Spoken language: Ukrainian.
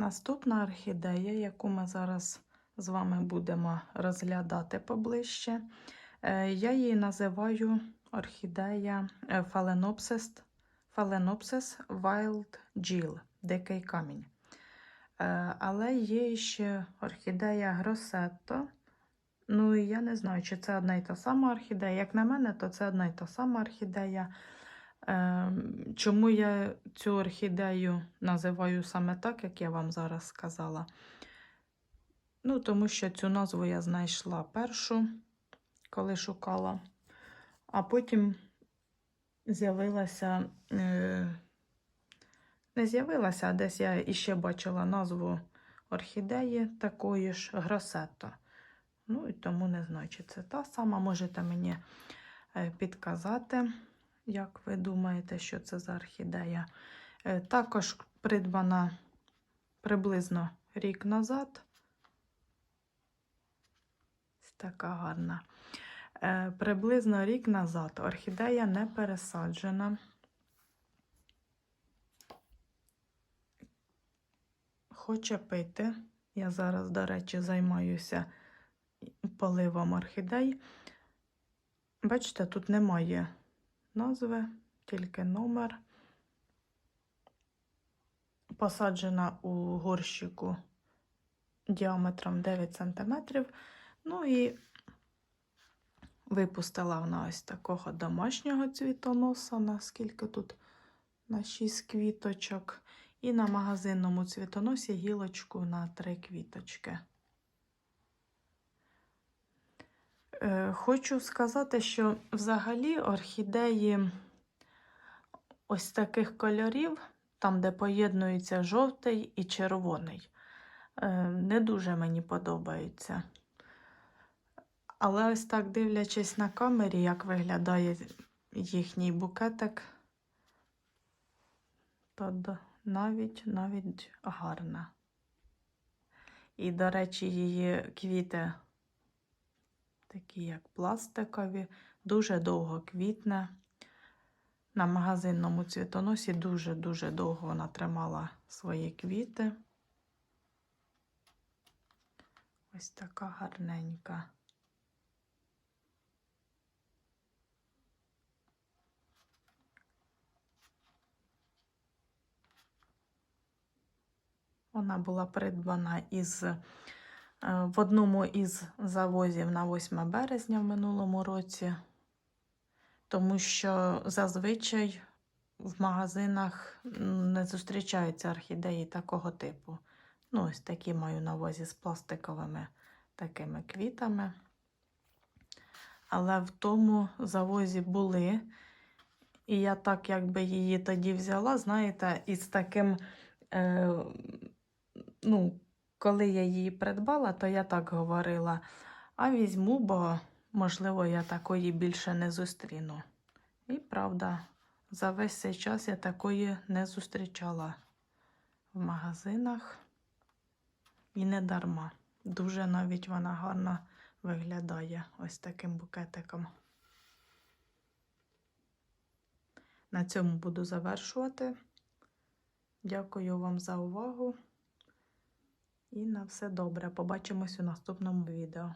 Наступна орхідея, яку ми зараз з вами будемо розглядати поближче, е, я її називаю орхідея Phalaenopsis, Phalaenopsis Wild Jill, дикий камінь. Е, Але є ще орхідея Grossetto. Ну, і я не знаю, чи це одна і та сама орхідея. Як на мене, то це одна і та сама орхідея. Ем, Чому я цю орхідею називаю саме так, як я вам зараз сказала? Ну, тому що цю назву я знайшла першу, коли шукала, а потім з'явилася, е, не з'явилася, а десь я іще бачила назву орхідеї такої ж Гросетто. Ну і тому не знаю, чи це та сама. Можете мені е, підказати, як ви думаєте, що це за орхідея. Е, Також придбана приблизно рік назад. Така гарна. Е, Приблизно рік назад орхідея не пересаджена. Хоче пити. Я зараз, до речі, займаюся поливом орхідей. Бачите, тут немає назви, тільки номер. Посаджена у горщику діаметром 9 см. Ну і випустила вона ось такого домашнього цвітоноса, наскільки тут на 6 квіточок. І на магазинному цвітоносі гілочку на 3 квіточки. Е, Хочу сказати, що взагалі орхідеї ось таких кольорів, там, де поєднується жовтий і червоний, е, не дуже мені подобаються. Але ось так дивлячись на камері, як виглядає їхній букетик, то навіть навіть гарна. І, до речі, її квіти такі як пластикові, дуже довго квітне. На магазинному цвітоносі дуже-дуже довго вона тримала свої квіти. Ось така гарненька. Вона була придбана із в одному із завозів на 8 березня в минулому році, тому що зазвичай в магазинах не зустрічаються орхідеї такого типу. Ну, ось такі маю на увазі з пластиковими такими квітами. Але в тому завозі були. І я так якби її тоді взяла, знаєте, із таким. Е, ну, коли я її придбала, то я так говорила: а візьму, бо, можливо, я такої більше не зустріну. І правда, за весь цей час я такої не зустрічала в магазинах і не дарма. Дуже навіть вона гарно виглядає ось таким букетиком. На цьому буду завершувати. Дякую вам за увагу. І на все добре. Побачимось у наступному відео.